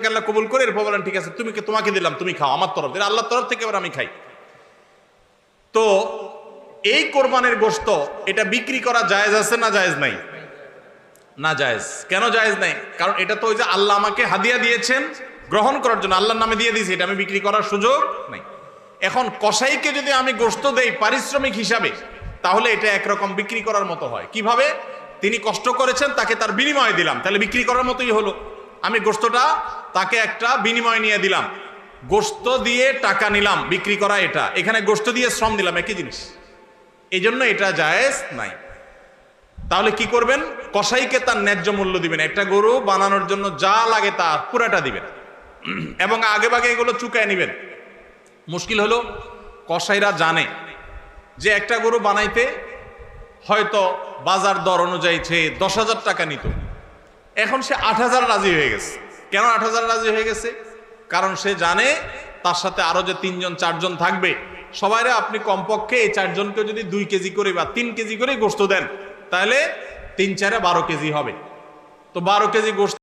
আল্লাহ কবুল করে, এরপর বলেন, ঠিক আছে, তুমি তোমাকে দিলাম, তুমি খাও, আমার তরফ থেকে আল্লাহর তরফ থেকে আমি খাই। তো এই কোরবানের গোস্ত এটা বিক্রি করা জায়েজ আছে না জায়েজ নাই? না জায়েজ। কেন জায়েজ নাই? কারণ এটা তো ওই যে আল্লাহ আমাকে হাদিয়া দিয়েছেন গ্রহণ করার জন্য, আল্লাহর নামে দিয়ে দিয়েছি, এটা আমি বিক্রি করার সুযোগ নাই। এখন কসাইকে যদি আমি গোস্ত দেই পারিশ্রমিক হিসাবে, তাহলে এটা একরকম বিক্রি করার মতো হয়। কীভাবে? তিনি কষ্ট করেছেন, তাকে তার বিনিময় দিলাম, তাহলে বিক্রি করার মতোই হলো। আমি গোশতটা তাকে একটা বিনিময় নিয়ে দিলাম। গোশত দিয়ে টাকা নিলাম, বিক্রি করা এটা। এখানে গোশত দিয়ে শ্রম দিলাম, একই জিনিস। এই জন্য এটা জায়েজ নাই। তাহলে কি করবেন? কসাইকে তার ন্যায্য মূল্য দিবেন। একটা গরু বানানোর জন্য যা লাগে তা পুরাটা দিবেন। এবং আগে ভাগে এগুলো চুকায় নেবেন। মুশকিল হলো, কসাইরা জানে যে একটা গরু বানাইতে হয়তো বাজার দর অনুযায়ী সে দশ হাজার টাকা নিত। এখন সে আট হাজার রাজি হয়ে গেছে। কেন আট হাজার রাজি হয়ে গেছে? কারণ সে জানে তার সাথে আরও যে তিনজন, চারজন থাকবে। সবাইরে আপনি কমপক্ষে এই চারজনকে যদি দুই কেজি করে বা তিন কেজি করে গোস্ত দেন, তাহলে তিন চারে বারো কেজি হবে। তো বারো কেজি গোস্ত